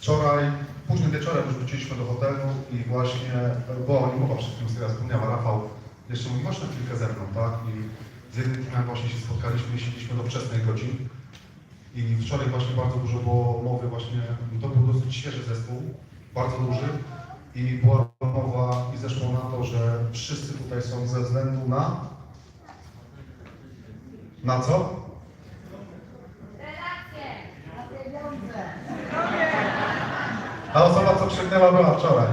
Wczoraj, późnym wieczorem już wróciliśmy do hotelu i właśnie, bo nie mowa wszystkim, z tego wspomniała Rafał, jeszcze mówi, chodź na chwilkę ze mną, tak? I z jednym teamem właśnie się spotkaliśmy i siedzieliśmy do wczesnych godzin. I wczoraj właśnie bardzo dużo było mowy właśnie, to był dosyć świeży zespół, bardzo duży i była mowa i zeszło na to, że wszyscy tutaj są ze względu na... Na co? Ta osoba, co krzyknęła, była wczoraj.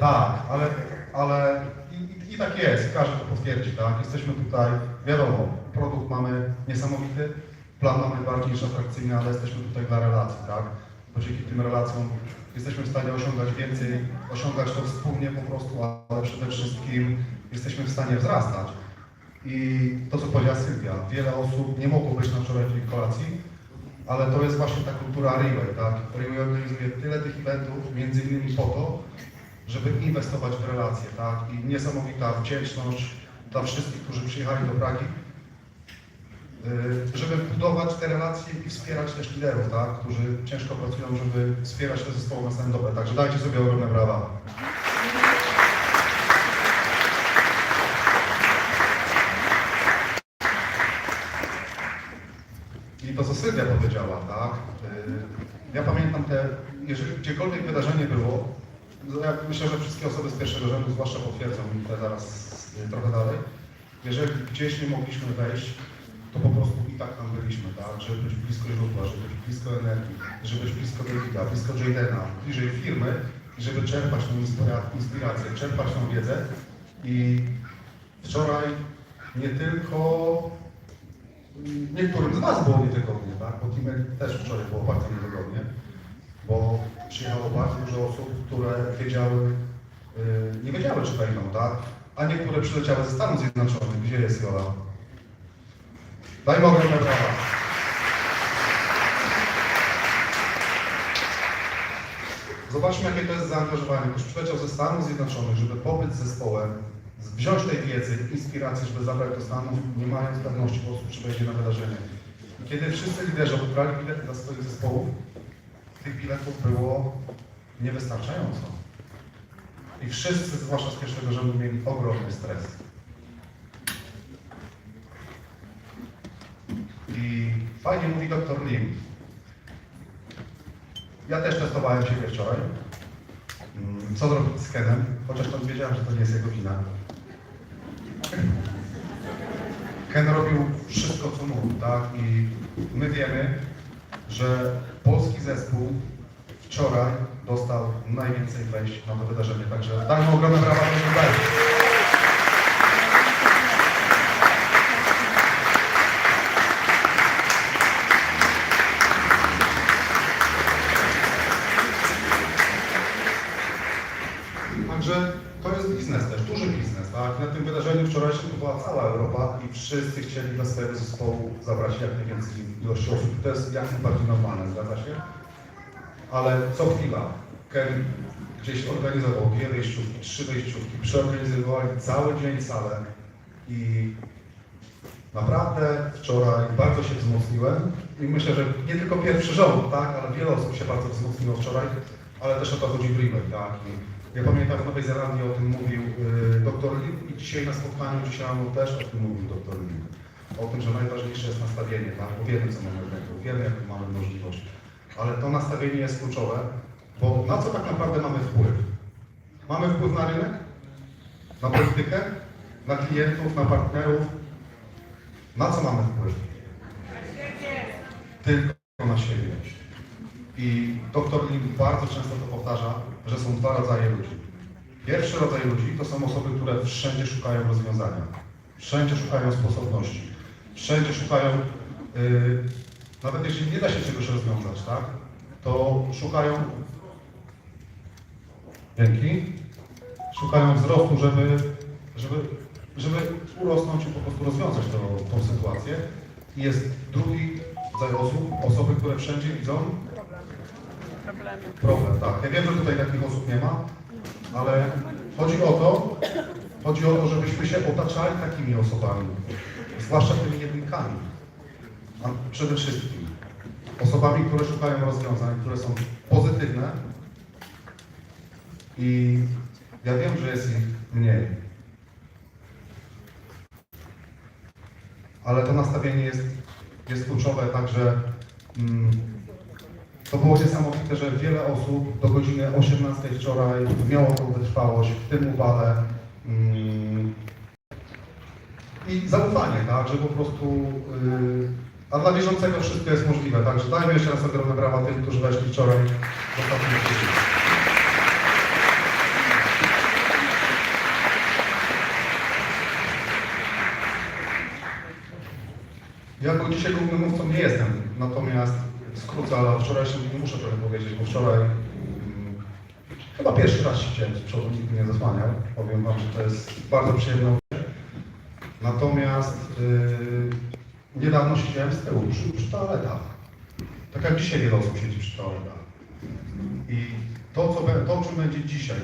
Tak, ale, ale i, i, tak jest, każdy to potwierdzi, tak? Jesteśmy tutaj, wiadomo, produkt mamy niesamowity, plan mamy bardziej niż atrakcyjny, ale jesteśmy tutaj dla relacji, tak? Bo dzięki tym relacjom jesteśmy w stanie osiągać więcej, osiągać to wspólnie po prostu, ale przede wszystkim jesteśmy w stanie wzrastać. I to, co powiedziała Sylwia, wiele osób nie mogło być na wczorajszej kolacji, ale to jest właśnie ta kultura Riway, tak? Riway organizuje tyle tych eventów, między innymi po to, żeby inwestować w relacje, tak? I niesamowita wdzięczność dla wszystkich, którzy przyjechali do Pragi, yy, żeby budować te relacje i wspierać też liderów, tak? Którzy ciężko pracują, żeby wspierać te zespoły na samym dobę. Także dajcie sobie ogromne brawa. I to, co Sylwia powiedziała, tak? Yy, Ja pamiętam te, jeżeli gdziekolwiek wydarzenie było, no myślę, że wszystkie osoby z pierwszego rzędu zwłaszcza potwierdzą mi to zaraz yy, trochę dalej. Jeżeli gdzieś nie mogliśmy wejść, to po prostu i tak tam byliśmy, tak? Żeby być blisko źródła, żeby być blisko energii, żeby być blisko Davida, blisko Jadena, bliżej firmy i żeby czerpać tą inspira- inspirację, czerpać tą wiedzę. I wczoraj nie tylko Niektórym z Was było niewygodnie, tak? Bo Timek też wczoraj było bardzo niewygodnie, bo przyjechało bardzo dużo osób, które wiedziały, yy, nie wiedziały, czy wejdą, tak? A niektóre przyleciały ze Stanów Zjednoczonych. Gdzie jest Jola? Dajmy ogromne brawa. Zobaczmy, jakie to jest zaangażowanie. Ktoś przyleciał ze Stanów Zjednoczonych, żeby pobyć z zespołem, wziąć tej wiedzy, inspiracji, żeby zabrać do Stanów, nie mając pewności po prostu, czy wejdzie na wydarzenie. Kiedy wszyscy liderzy odbrali bilety dla swoich zespołów, tych biletów było niewystarczająco. I wszyscy, zwłaszcza z pierwszego rzędu, mieli ogromny stres. I fajnie mówi dr Lim. Ja też testowałem siebie wczoraj. Mm, Co zrobić z Kenem, chociaż tam wiedziałem, że to nie jest jego wina. Ken robił wszystko, co mógł, tak? I my wiemy, że polski zespół wczoraj dostał najwięcej wejść na to wydarzenie. Także dajmy ogromne brawa dla Dajmy. Także to jest biznes też, duży biznes, tak? Na tym wydarzeniu wczorajszym była cała Europa i wszyscy chcieli dla swojego zespołu zabrać jak najwięcej ilości osób. To jest jak najbardziej normalne, zgadza się? Ale co chwila Ken gdzieś organizował dwie wejściówki, trzy wejściówki, przeorganizowali cały dzień salę i naprawdę wczoraj bardzo się wzmocniłem i myślę, że nie tylko pierwszy rząd, tak, ale wiele osób się bardzo wzmocniło wczoraj, ale też o to chodzi w Rimmel, tak. I ja pamiętam w Nowej Zelandii o tym mówił y, dr Lim i dzisiaj na spotkaniu, dzisiaj rano też o tym mówił dr Lim. O tym, że najważniejsze jest nastawienie, tak, bo wiemy co mamy w ręku, wiemy jaką mamy możliwość, ale to nastawienie jest kluczowe, bo na co tak naprawdę mamy wpływ? Mamy wpływ na rynek, na politykę, na klientów, na partnerów. Na co mamy wpływ? Tylko na siebie. I doktor Lim bardzo często to powtarza, że są dwa rodzaje ludzi. Pierwszy rodzaj ludzi to są osoby, które wszędzie szukają rozwiązania, wszędzie szukają sposobności, wszędzie szukają, yy, nawet jeśli nie da się czegoś rozwiązać, tak, to szukają, dzięki, szukają wzrostu, żeby, żeby, żeby urosnąć i po prostu rozwiązać tą sytuację. I jest drugi rodzaj osób, osoby, które wszędzie widzą Problemy. problem, tak. Ja wiem, że tutaj takich osób nie ma, ale chodzi o to, chodzi o to, żebyśmy się otaczali takimi osobami, zwłaszcza tymi jedynkami, a przede wszystkim. osobami, które szukają rozwiązań, które są pozytywne i ja wiem, że jest ich mniej. Ale to nastawienie jest, jest kluczowe, także mm, to było niesamowite, że wiele osób do godziny 18 wczoraj miało tą wytrwałość w tym upale mm, i zaufanie, tak, że po prostu yy, a dla wierzącego wszystko jest możliwe, także dajmy jeszcze raz ogromne brawa tym, którzy weszli wczoraj do. Ja dzisiaj głównym mówcą nie jestem, natomiast skrócę, ale o wczorajszym dniu muszę trochę powiedzieć, bo wczoraj mm, chyba pierwszy raz siedziałem z przodu, nikt mnie nie zasłaniał. Powiem Wam, że to jest bardzo przyjemne. Natomiast yy, niedawno siedziałem z tyłu przy, przy toaletach. Tak jak dzisiaj wiele osób siedzi przy toaletach. I to, co, to, czym będzie dzisiaj,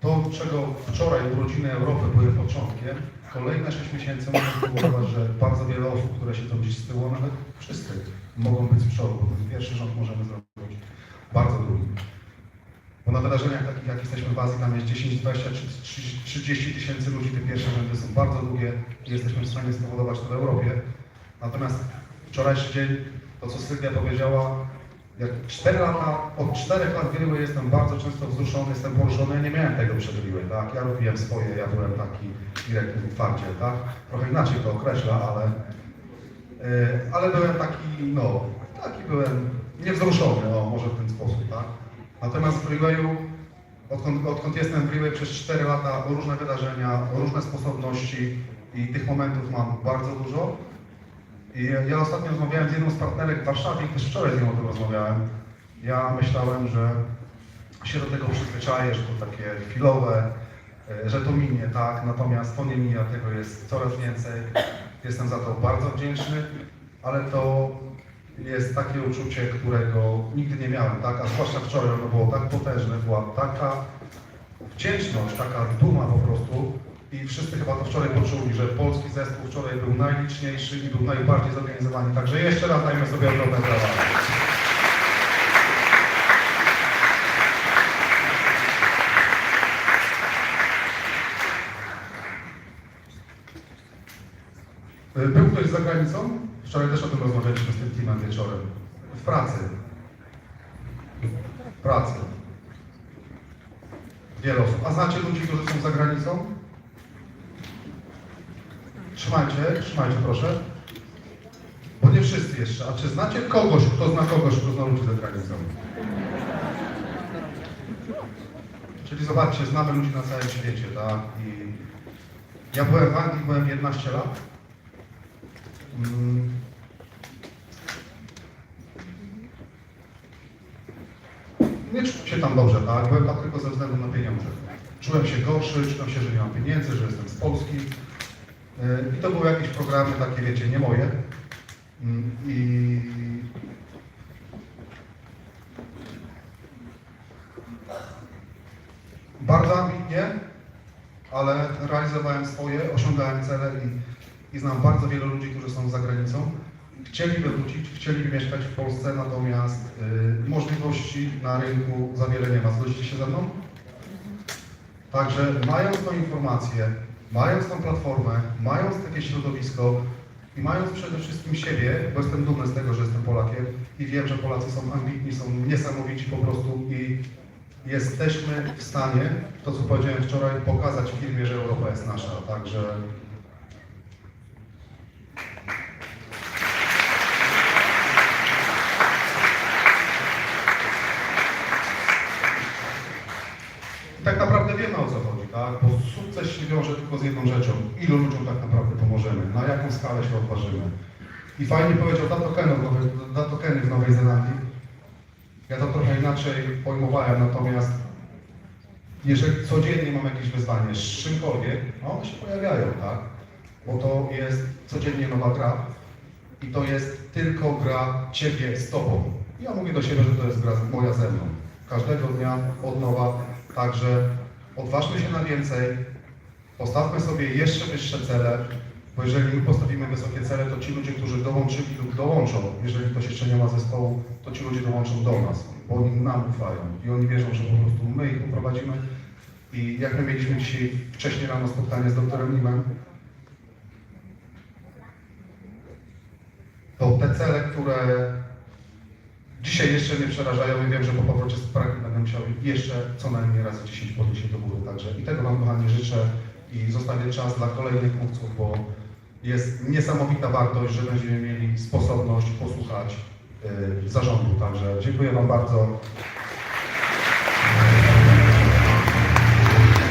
to, czego wczoraj urodziny Europy były początkiem, kolejne 6 miesięcy można spowodować, że bardzo wiele osób, które siedzą gdzieś z tyłu, nawet wszyscy mogą być z przodu, bo ten pierwszy rząd możemy zrobić bardzo długi. Bo na wydarzeniach takich jak jesteśmy w Azji, tam jest 10, 20, czy 30 30 tysięcy ludzi, te pierwsze rzędy są bardzo długie i jesteśmy w stanie spowodować to w Europie. Natomiast wczorajszy dzień, to co Sylwia powiedziała, jak 4 lata, od 4 lat wielu jestem bardzo często wzruszony, jestem poruszony, nie miałem tego przed Riły, tak? Ja robiłem swoje, ja byłem taki w twardzie, tak? Trochę inaczej to określa, ale, yy, ale byłem taki, no, taki byłem niewzruszony, o, może w ten sposób, tak? Natomiast w Rileju, odkąd, odkąd jestem w Riley przez 4 lata, o różne wydarzenia, o różne sposobności i tych momentów mam bardzo dużo. Ja- ostatnio rozmawiałem z jedną z partnerek w Warszawie też wczoraj z nią o tym rozmawiałem. Ja myślałem, że się do tego przyzwyczaję, że to takie chwilowe, e, że to minie, tak? Natomiast to nie mija, tego jest coraz więcej. Jestem za to bardzo wdzięczny, ale to jest takie uczucie, którego nigdy nie miałem, tak? A zwłaszcza wczoraj ono było tak potężne, była taka wdzięczność, taka duma po prostu i wszyscy chyba to wczoraj poczuli, że polski zespół wczoraj był najliczniejszy i był najbardziej zorganizowany. Także jeszcze raz dajmy sobie ogromne brawa. Był ktoś za granicą? Wczoraj też o tym rozmawialiśmy z tym teamem wieczorem. W pracy. W pracy. Wiele osób. A znacie ludzi, którzy są za granicą? Trzymajcie, trzymajcie proszę. Bo nie wszyscy jeszcze. A czy znacie kogoś, kto zna kogoś, kto zna ludzi za granicą? Czyli zobaczcie, znamy ludzi na całym świecie, tak? I ja byłem w Anglii, byłem 11 lat. Mm. Nie czułem się tam dobrze, tak? Byłem tam tylko ze względu na pieniądze. Czułem się gorszy, czułem się, że nie mam pieniędzy, że jestem z Polski. Yy, I to były jakieś programy takie, wiecie, nie moje. Mm, I bardzo ambitnie, ale realizowałem swoje, osiągałem cele i, i znam bardzo wielu ludzi, którzy są za granicą. Chcieliby wrócić, chcieliby mieszkać w Polsce, natomiast y, możliwości na rynku za wiele nie ma. Zgodzicie się ze mną? Także mając tą informację, mając tą platformę, mając takie środowisko i mając przede wszystkim siebie, bo jestem dumny z tego, że jestem Polakiem i wiem, że Polacy są ambitni, są niesamowici po prostu i jesteśmy w stanie, to co powiedziałem wczoraj, pokazać firmie, że Europa jest nasza. Także tak naprawdę wiemy o co chodzi, tak? Bo sukces się wiąże tylko z jedną rzeczą. Ilu ludziom tak naprawdę pomożemy? Na jaką skalę się odważymy? I fajnie powiedział Dato Kenny w Nowej, Dato Kenny w Nowej Zelandii. Ja to trochę inaczej pojmowałem, natomiast jeżeli codziennie mam jakieś wyzwanie z czymkolwiek, no one się pojawiają, tak? Bo to jest codziennie nowa gra i to jest tylko gra Ciebie z Tobą. Ja mówię do siebie, że to jest gra moja ze mną. Każdego dnia od nowa, także odważmy się na więcej, postawmy sobie jeszcze wyższe cele Bo jeżeli my postawimy wysokie cele, to ci ludzie, którzy dołączyli lub dołączą, jeżeli ktoś jeszcze nie ma zespołu, to ci ludzie dołączą do nas, bo oni nam ufają i oni wierzą, że po prostu my ich poprowadzimy. I jak my mieliśmy dzisiaj wcześniej rano spotkanie z doktorem Limem, to te cele, które dzisiaj jeszcze mnie przerażają i wiem, że po powrocie z Pragi będę musiał jeszcze co najmniej razy 10 podnieść do góry. Także i tego Wam kochani życzę i zostawię czas dla kolejnych mówców, bo jest niesamowita wartość, że będziemy mieli sposobność posłuchać y, zarządu. Także dziękuję Wam bardzo.